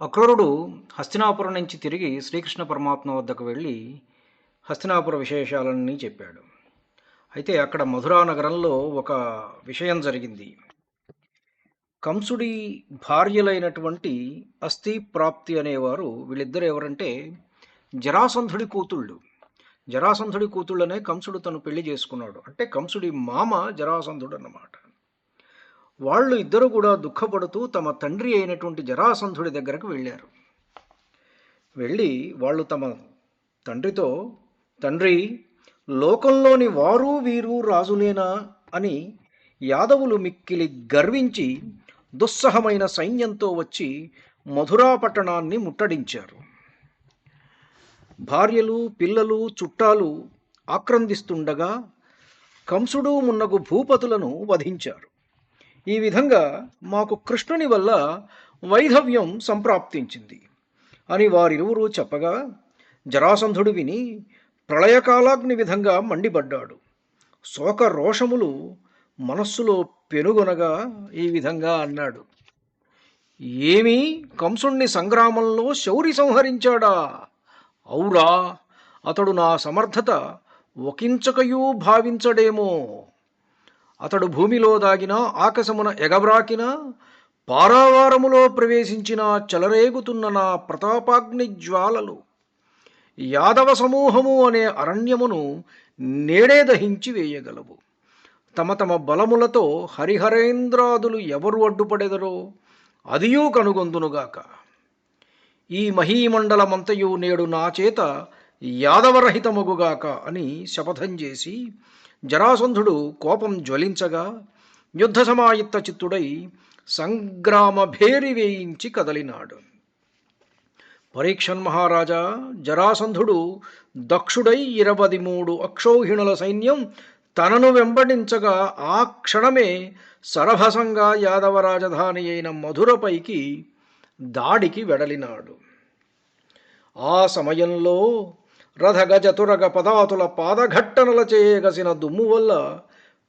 అక్రూరుడు హస్తినాపురం నుంచి తిరిగి శ్రీకృష్ణ పరమాత్మ వద్దకు వెళ్ళి హస్తినాపుర విశేషాలన్నీ చెప్పాడు. అయితే అక్కడ మధురా నగరంలో ఒక విషయం జరిగింది. కంసుడి భార్యలైనటువంటి అస్థి ప్రాప్తి అనేవారు వీళ్ళిద్దరు ఎవరంటే జరాసంధుడి కూతుళ్ళు. జరాసంధుడి కూతుళ్ళనే కంసుడు తను పెళ్ళి చేసుకున్నాడు. అంటే కంసుడి మామ జరాసంధుడు అన్నమాట వాళ్ళు ఇద్దరు కూడా దుఃఖపడుతూ తమ తండ్రి అయినటువంటి జరాసంధుడి దగ్గరకు వెళ్ళారు. వెళ్ళి వాళ్ళు తమ తండ్రితో తండ్రి లోకంలోని వారు వీరు రాజులేనా? అని యాదవులు మిక్కిలి గర్వించి దుస్సహమైన సైన్యంతో వచ్చి మధురా పట్టణాన్ని ముట్టడించారు. భార్యలు పిల్లలు చుట్టాలు ఆక్రందిస్తుండగా కంసుడు మున్నగు భూపతులను వధించారు. ఈ విధంగా మాకు కృష్ణుని వల్ల వైధవ్యం సంప్రాప్తించింది. అని వారిరువురు చెప్పగా జరాసంధుడు విని ప్రళయకాలాగ్ని విధంగా మండిపడ్డాడు. శోక రోషములు మనస్సులో పెనుగొనగా ఈ విధంగా అన్నాడు. ఏమి కంసుణ్ణి సంగ్రామంలో శౌరి సంహరించాడా? ఔరా అతడు నా సమర్థత ఒకించకయూ భావించడేమో. అతడు భూమిలో దాగినా ఆకాశమున ఎగబ్రాకినా పారావారములో ప్రవేశించిన చెలరేగుతున్న నా ప్రతాపాగ్ని జ్వాలలు. యాదవ సమూహము అనే అరణ్యమును నేడే దహించి వేయగలవు. తమ తమ బలములతో హరిహరేంద్రాదులు ఎవరు అడ్డుపడెదరో అదియూ కనుగొందునుగాక. ఈ మహీమండలమంతయు నేడు నా చేత యాదవరహితమగుగాక అని శపథం చేసి జరాసంధుడు కోపం జ్వలించగా యుద్ధ సమాయుత్త చిత్తుడై సంగ్రామ భేరి వేయించి కదలినాడు. పరీక్షన్ మహారాజా జరాసంధుడు దక్షుడై ఇరవది మూడు అక్షౌహిణుల సైన్యం తనను వెంబడించగా ఆ క్షణమే సరభసంగా యాదవ రాజధాని అయిన మధురపైకి దాడికి వెడలినాడు. ఆ సమయంలో రథగజ తురగ పదాతుల పాదఘట్టనల చేయగసిన దుమ్ము వల్ల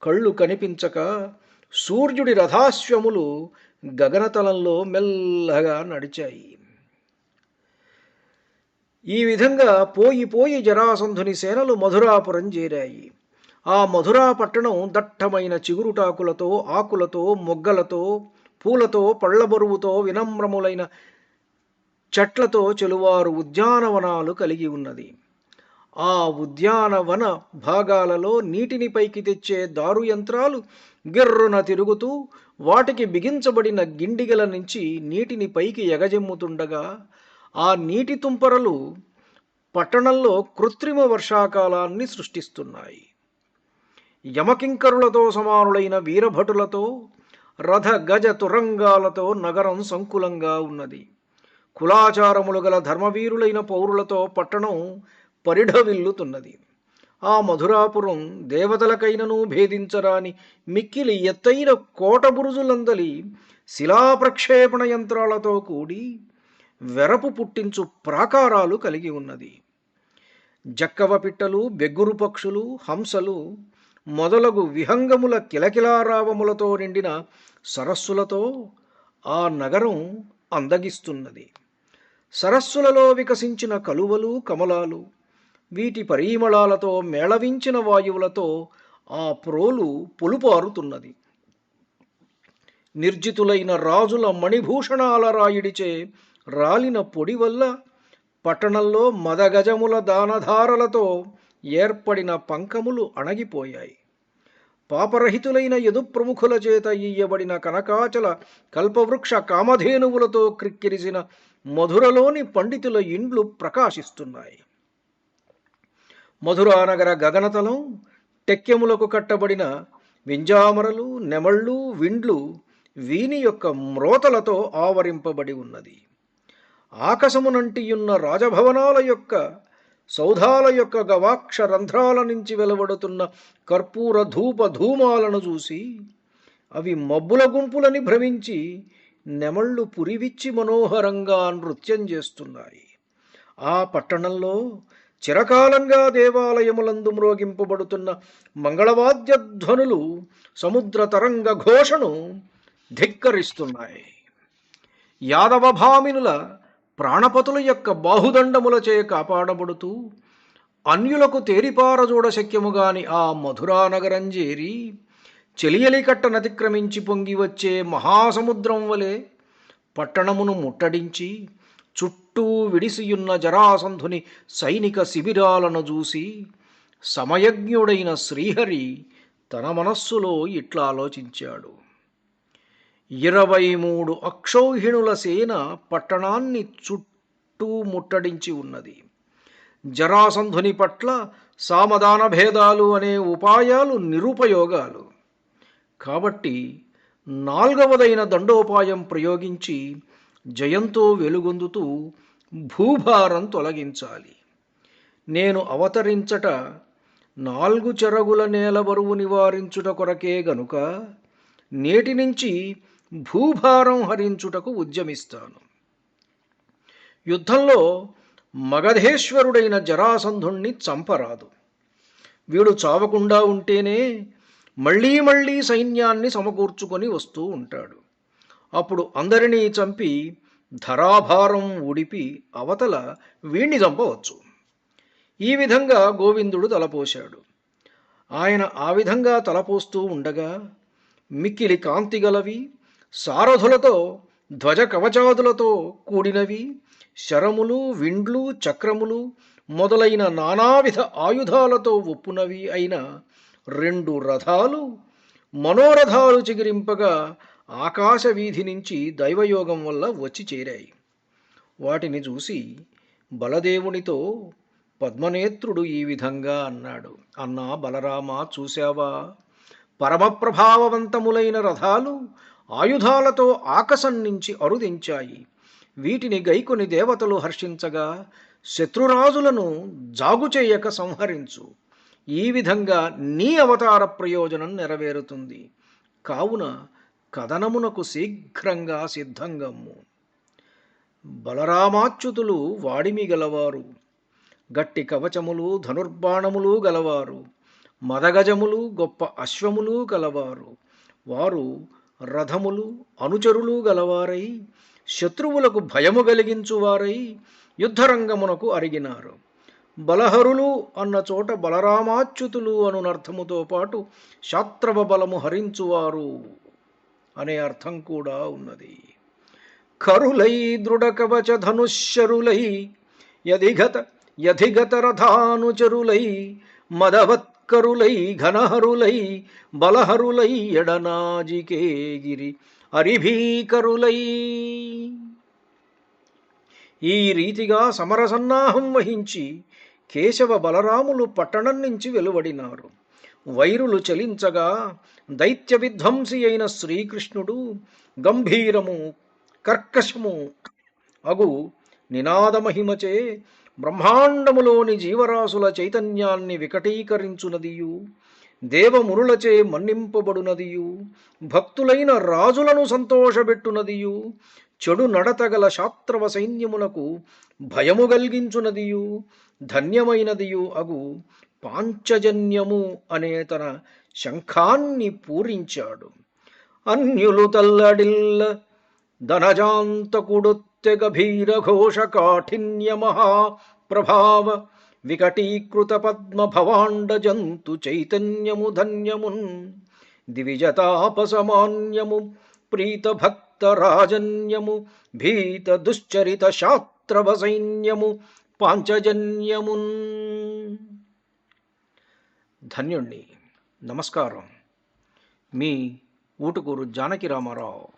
కళ్ళు కనిపించక సూర్యుడి రథాశ్వములు గగనతలంలో మెల్లగా నడిచాయి. ఈ విధంగా పోయి పోయి జరాసంధుని సేనలు మధురాపురం చేరాయి. ఆ మధురా పట్టణం దట్టమైన చిగురుటాకులతో ఆకులతో మొగ్గలతో పూలతో పళ్ళబరువుతో వినమ్రములైన చెట్లతో చెలువారు ఉద్యానవనాలు కలిగి ఉన్నది. ఆ ఉద్యానవన భాగాలలో నీటిని పైకి తెచ్చే దారు యంత్రాలు గిర్రున తిరుగుతూ వాటికి బిగించబడిన గిండిగల నుంచి నీటిని పైకి ఎగజెమ్ముతుండగా ఆ నీటి తుంపరలు పట్టణంలో కృత్రిమ వర్షాకాలాన్ని సృష్టిస్తున్నాయి. యమకింకరులతో సమానులైన వీరభటులతో రథ గజ తురంగాలతో నగరం సంకులంగా ఉన్నది. కులాచారములు గల ధర్మవీరులైన పౌరులతో పట్టణం పరిఢవిల్లుతున్నది ఆ మధురాపురం దేవతలకైనను భేదించరాని మిక్కిలి ఎత్తైన కోటబురుజులందలి శిలాప్రక్షేపణ యంత్రాలతో కూడి వెరపు పుట్టించు ప్రాకారాలు కలిగి ఉన్నది. జక్కవ పిట్టలు బెగ్గురు పక్షులు హంసలు మొదలగు విహంగముల కిలకిలారావములతో నిండిన సరస్సులతో ఆ నగరం అందగిస్తున్నది. సరస్సులలో వికసించిన కలువలు కమలాలు వీటి పరిమళాలతో మేళవించిన వాయువులతో ఆ ప్రోలు పొలుపారుతున్నది. నిర్జితులైన రాజుల మణిభూషణాల రాయుడిచే రాలిన పొడి వల్ల పట్టణంలో మదగజముల దానధారలతో ఏర్పడిన పంకములు అణగిపోయాయి. పాపరహితులైన యదు ప్రముఖుల చేత ఇయ్యబడిన కనకాచల కల్పవృక్ష కామధేనువులతో క్రిక్కిరిసిన మధురలోని పండితుల ఇండ్లు ప్రకాశిస్తున్నాయి. మధురానగర గగనతలం టెక్కెములకు కట్టబడిన వింజామరలు నెమళ్ళు విండ్లు వీని యొక్క మ్రోతలతో ఆవరింపబడి ఉన్నది. ఆకాశమునంటియున్న రాజభవనాల యొక్క సౌధాల యొక్క గవాక్ష రంధ్రాల నుంచి వెలువడుతున్న కర్పూర ధూప ధూమాలను చూసి అవి మబ్బుల గుంపులని భ్రమించి నెమళ్ళు పురివిచ్చి మనోహరంగా నృత్యం చేస్తున్నాయి. ఆ పట్టణంలో చిరకాలంగా దేవాలయములందు మ్రోగింపబడుతున్న మంగళవాద్య ధ్వనులు సముద్ర తరంగ ఘోషను ధిక్కరిస్తున్నాయి. యాదవ భామినుల ప్రాణపతుల యొక్క బాహుదండములచే కాపాడబడుతూ అన్యులకు తేరిపారజూడ శక్యముగాని ఆ మధురానగరం చేరి చెలియలికట్ట నతిక్రమించి పొంగి వచ్చే మహాసముద్రం వలె పట్టణమును ముట్టడించి చుట్టూ చుట్టూ విడిసియున్న జరాసంధుని సైనిక శిబిరాలను చూసి సమయజ్ఞుడైన శ్రీహరి తన మనస్సులో ఇట్లా ఆలోచించాడు. ఇరవై మూడు అక్షౌహిణుల సేన పట్టణాన్ని చుట్టూ ముట్టడించి ఉన్నది. జరాసంధుని పట్ల సామధాన భేదాలు అనే ఉపాయాలు నిరుపయోగాలు. కాబట్టి నాల్గవదైన దండోపాయం ప్రయోగించి జయంతో వెలుగొందుతూ భూభారం తొలగించాలి. నేను అవతరించట నాలుగు చెరగుల నేల బరువు నివారించుట కొరకే గనుక నేటి నుంచి భూభారం హరించుటకు ఉద్యమిస్తాను. యుద్ధంలో మగధేశ్వరుడైన జరాసంధుణ్ణి చంపరాదు. వీడు చావకుండా ఉంటేనే మళ్ళీ మళ్ళీ సైన్యాన్ని సమకూర్చుకొని వస్తూ ఉంటాడు. అప్పుడు అందరినీ చంపి ధరాభారం ఉడిపి అవతల వీణ్ణి చంపవచ్చు. ఈ విధంగా గోవిందుడు తలపోశాడు. ఆయన ఆ విధంగా తలపోస్తూ ఉండగా మిక్కిలి కాంతిగలవి సారథులతో ధ్వజ కవచాదులతో కూడినవి శరములు విండ్లు చక్రములు మొదలైన నానావిధ ఆయుధాలతో ఒప్పునవి అయిన రెండు రథాలు మనోరథాలు చిగిరింపగా ఆకాశ వీధి నుంచి దైవయోగం వల్ల వచ్చి చేరాయి. వాటిని చూసి బలదేవునితో పద్మనేత్రుడు ఈ విధంగా అన్నాడు. అన్నా బలరామ చూశావా? పరమప్రభావవంతములైన రథాలు ఆయుధాలతో ఆకాశం నుంచి అరుదించాయి. వీటిని గైకొని దేవతలు హర్షించగా శత్రురాజులను జాగు చేయక సంహరించు. ఈ విధంగా నీ అవతార ప్రయోజనం నెరవేరుతుంది. కావున కథనమునకు శీఘ్రంగా సిద్ధంగమ్ము బలరామాచ్యుతులు వాడిమి గలవారు. గట్టి కవచములు ధనుర్బాణములు గలవారు. మదగజములు గొప్ప అశ్వములు గలవారు. వారు రథములు అనుచరులు గలవారై శత్రువులకు భయము కలిగించువారై యుద్ధరంగమునకు అరిగినారు. బలహరులు అన్న చోట బలరామాచ్యుతులు అనునర్థముతో పాటు శాత్రవ బలము హరించువారు. అనే అర్థం కూడా ఉన్నది. కరులై దృఢకవచ ధనుశ్శరులై యధిగత యధిగత రథానుచరులై మదవత్కరులై ఘనహరులై బలహరులై ఎడనాజికేగిరి అరిభీకరులై ఈ రీతిగా సమరసన్నాహం వహించి కేశవ బలరాములు పట్టణం నుంచి వెలువడినారు. వైరులు చలించగా దైత్య విధ్వంసి అయిన శ్రీకృష్ణుడు గంభీరము కర్కశము అగు నినాదమహిమచే బ్రహ్మాండములోని జీవరాశుల చైతన్యాన్ని వికటీకరించునదియు దేవమురులచే మన్నింపబడునదియు భక్తులైన రాజులను సంతోషపెట్టునదియు చెడు నడతగల శాత్రవ సైన్యములకు భయము కలిగించునదియు ధన్యమైనదియు అగు పాంచజన్యము అనే తన శంఖాన్ని పూరించాడు అన్యులు తల్లడిల్ల ధనజాంతకుడొత్తె గభీర ఘోష కాఠిన్య మహాప్రభావ వికటీకృత పద్మ భవాండ జంతు చైతన్యము ధన్యమున్ దివిజతాపసమాన్యము ప్రీత భక్త రాజన్యము భీత దుశ్చరిత శాత్రవ సైన్యము పాంచజన్యమున్ ధన్యుణ్ణి. నమస్కారం. మీ ఊటుకూరు జానకి రామారావు.